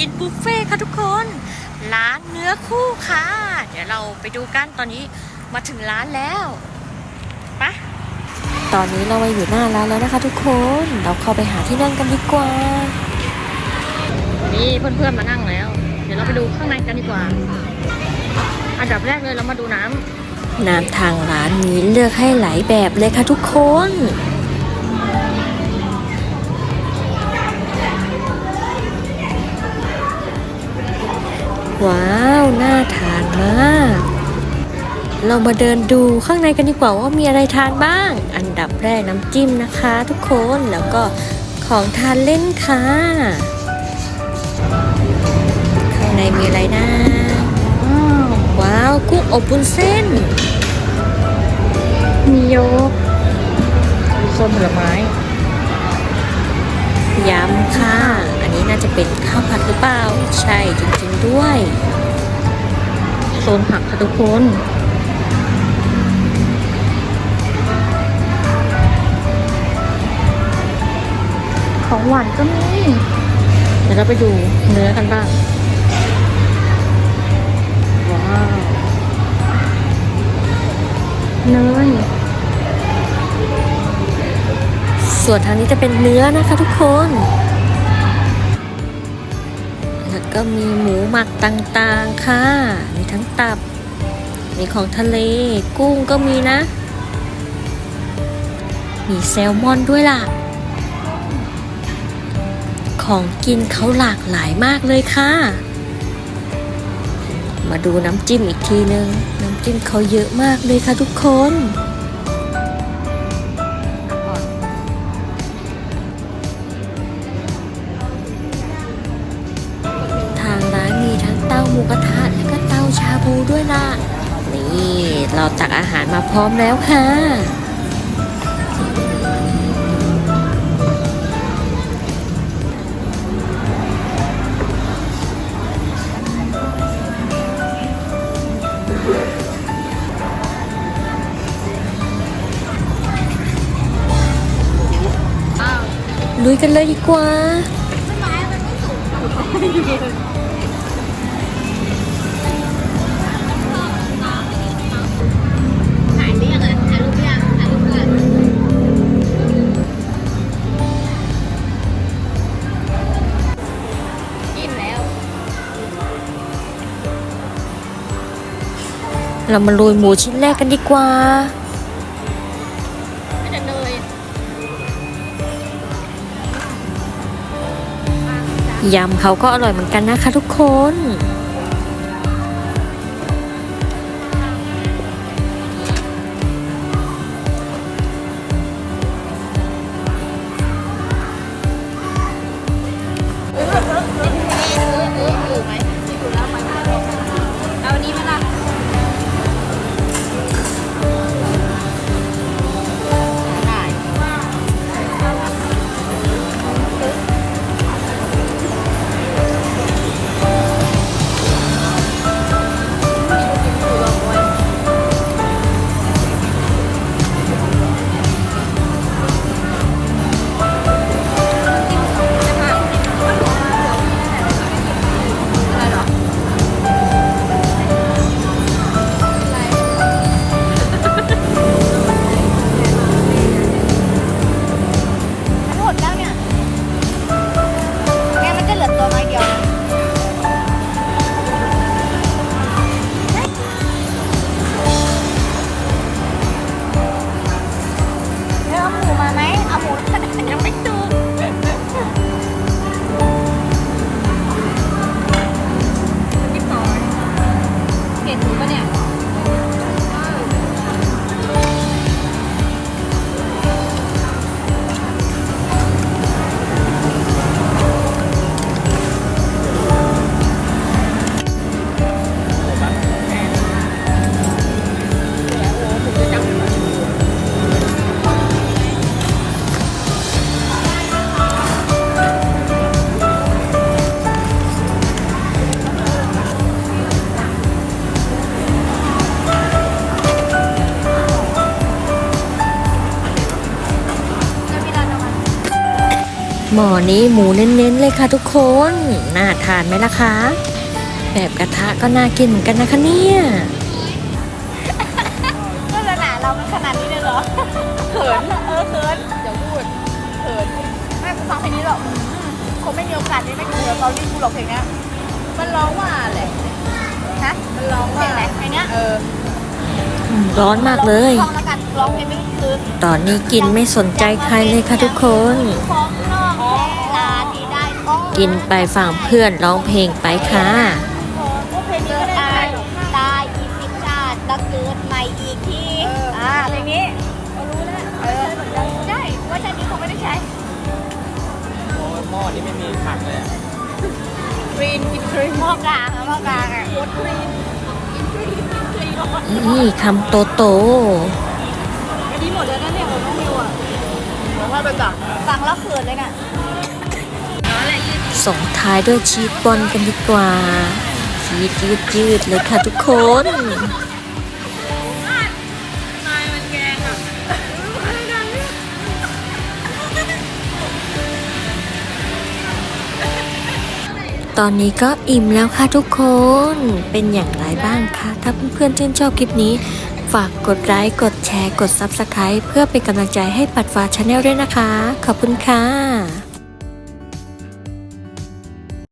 กินบุฟเฟ่ต์ค่ะทุกคน ร้านเนื้อคู่ค่ะ เดี๋ยวเราไปดูกันตอนนี้มาถึงร้านแล้วไปะตอนนี้เรามาอยู่หน้าร้านแล้วนะคะทุกคน เราเข้าไปหาที่นั่งกันดีกว่า นี่เพื่อนๆมานั่งแล้ว เดี๋ยวเราไปดูข้างในกันดีกว่า อันดับแรกเลยเรามาดูน้ำน้ำทางร้านมีเลือกให้หลายแบบเลยค่ะทุกคน ว้าว น่าทานมาก เรามาเดินดูข้างในกันดีกว่าว่ามีอะไรทานบ้าง อันดับแรกน้ำจิ้มนะคะ ทุกคนแล้วก็ของทานเล่นค่ะ ข้างในมีอะไรนะว้าว กุ้งอบบุนเส้น มีโยกโซนผลไม้ยำค่ะอั นนี้น่าจะเป็นข้าวผัดหรือเปล่า ใช่จริงๆด้วยโซนผักค่ะทุกคนของหวานก็มี เดี๋ยวเราไปดูเนื้อกันบ้าง ว้าว เนย ส่วนทางนี้จะเป็นเนื้อนะคะทุกคนแล้ว ก็มีหมูหมักต่างๆค่ะ มีทั้งตับ มีของทะเล กุ้งก็มีนะ มีแซลมอนด้วยล่ะ ของกินเขาหลากหลายมากเลยค่ะ มาดูน้ำจิ้มอีกทีนึง น้ำจิ้มเขาเยอะมากเลยค่ะทุกคน มูกระทะและก็เตาชาบูด้วยล่ะ นี่เราตักอาหารมาพร้อมแล้วค่ะ ลุยกันเลยดีกว่า เรามาลุยหมูชิ้นแรกกันดีกว่าไม่แต่เนยยำเขาก็อร่อยเหมือนกันนะคะทุกคน หม้อนี้หมูเน้นๆเลยค่ะทุกคน น่าทานไหมล่ะคะ แบบกระทะก็น่ากินเหมือนกันนะคะเนี่ยก็ขนาดเรามันขนาดนี้เลยเหรอเขินเออเขินเดี๋ยวพูดเขินแม่กูฟังเพลงนี้หรอกอืมคงไม่มีโอกาสได้ไม่ดูแล้วตอนรีกูหรอกเพลงเนี้ยมันร้องว่าอะไรฮะมันร้องว่าอะไรเพลงเนี้ยเออร้อนมากเลยร้องแล้วกันร้องเพลงไม่คือตอนนี้กินไม่สนใจใครเลยค่ะทุกคน กินไปฝั่งเพื่อนร้องเพลงไปค่ะเพลงนี้ก็ได้ตายอีกสิบชาติแล้วเกิดใหม่อีกทีอ่าเพลงนี้เขารู้แล้วเออใช่ว่าชาตินี้เขาไม่ได้ใช้โอ้ยหม้อนี้ไม่มีผักเลยอะกรีนกินกรีนหม้อกลางอะหม้อกลางอะกรีนนี่คำโตโตอันนี้หมดแล้วนะเนี่ยของน้องมิวอะแล้วถ้าเป็นจักฟังแล้วเขินเลยน่ะ ส่งท้ายด้วยชีสบอลกันดีกว่า ชีสยืดยืดๆเลยค่ะทุกคนตอนนี้ก็อิ่มแล้วค่ะทุกคน เป็นอย่างไรบ้างคะ ถ้าเพื่อนๆชื่นชอบคลิปนี้ ฝากกดไลค์ กดแชร์ กด Subscribe เพื่อเป็นกำลังใจให้ปัดฟ้าชาแนลด้วยนะคะ ขอบคุณค่ะ